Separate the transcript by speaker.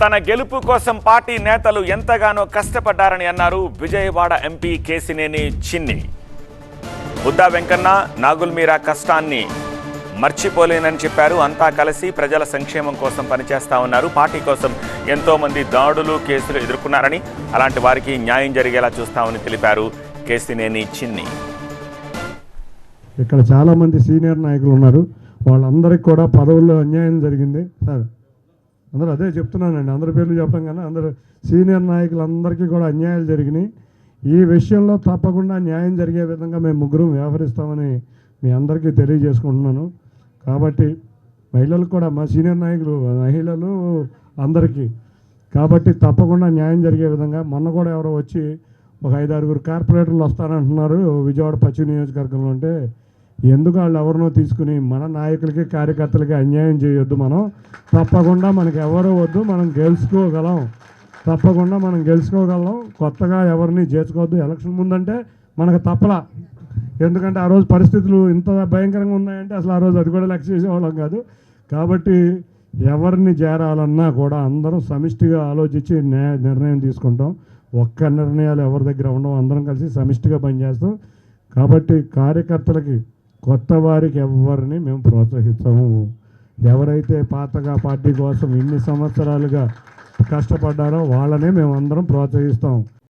Speaker 1: తన గెలుపు కోసం పార్టీ నేతలు ఎంతగానో కష్టపడ్డారని అన్నారు విజయవాడ ఎంపీ కేసినేని చిన్ని. బుద్దా వెంకన్న నాగుల్ మీరా కష్టాన్ని మర్చిపోలేనని చెప్పారు. అంతా కలిసి ప్రజల సంక్షేమం కోసం పనిచేస్తా ఉన్నారు. పార్టీ కోసం ఎంతో మంది దాడులు కేసులు ఎదుర్కొన్నారని అలాంటి వారికి న్యాయం జరిగేలా చూస్తామని తెలిపారు కేసినేని చిన్ని.
Speaker 2: ఇక్కడ చాలా మంది సీనియర్ నాయకులు ఉన్నారు. వాళ్ళందరికీ కూడా పదవుల్లో అన్యాయం జరిగింది. సార్ అందరూ అదే చెప్తున్నానండి. అందరి పేర్లు చెప్పడం కన్నా అందరు సీనియర్ నాయకులందరికీ కూడా అన్యాయాలు జరిగినాయి. ఈ విషయంలో తప్పకుండా న్యాయం జరిగే విధంగా మేము ముగ్గురం వ్యవహరిస్తామని మీ అందరికీ తెలియజేసుకుంటున్నాను. కాబట్టి మహిళలు కూడా మా సీనియర్ నాయకులు మహిళలు అందరికీ కాబట్టి తప్పకుండా న్యాయం జరిగే విధంగా మొన్న కూడా ఎవరో వచ్చి ఒక ఐదు ఆరుగురు కార్పొరేటర్లు వస్తారంటున్నారు విజయవాడ పశ్చిమ నియోజకవర్గంలో అంటే ఎందుకు వాళ్ళు ఎవరినో తీసుకుని మన నాయకులకి కార్యకర్తలకి అన్యాయం చేయొద్దు మనం? తప్పకుండా మనకి ఎవరో వద్దు మనం గెలుచుకోగలం. తప్పకుండా మనం గెలుచుకోగలం. కొత్తగా ఎవరిని చేర్చుకోవద్దు. ఎలక్షన్ ముందంటే మనకు తప్పలా. ఎందుకంటే ఆ రోజు పరిస్థితులు ఇంత భయంకరంగా ఉన్నాయంటే అసలు ఆ రోజు అది కూడా లెక్క చేసేవాళ్ళం కాదు. కాబట్టి ఎవరిని చేరాలన్నా కూడా అందరం సమిష్టిగా ఆలోచించి న్యాయ నిర్ణయం తీసుకుంటాం. ఒక్క నిర్ణయాలు ఎవరి దగ్గర ఉండవు. అందరం కలిసి సమిష్టిగా పనిచేస్తాం. కాబట్టి కార్యకర్తలకి కొత్త వారికి ఎవరిని మేము ప్రోత్సహిస్తాము ఎవరైతే పాతగా పార్టీ కోసం ఇన్ని సంవత్సరాలుగా కష్టపడ్డారో వాళ్ళనే మేము అందరం ప్రోత్సహిస్తాం.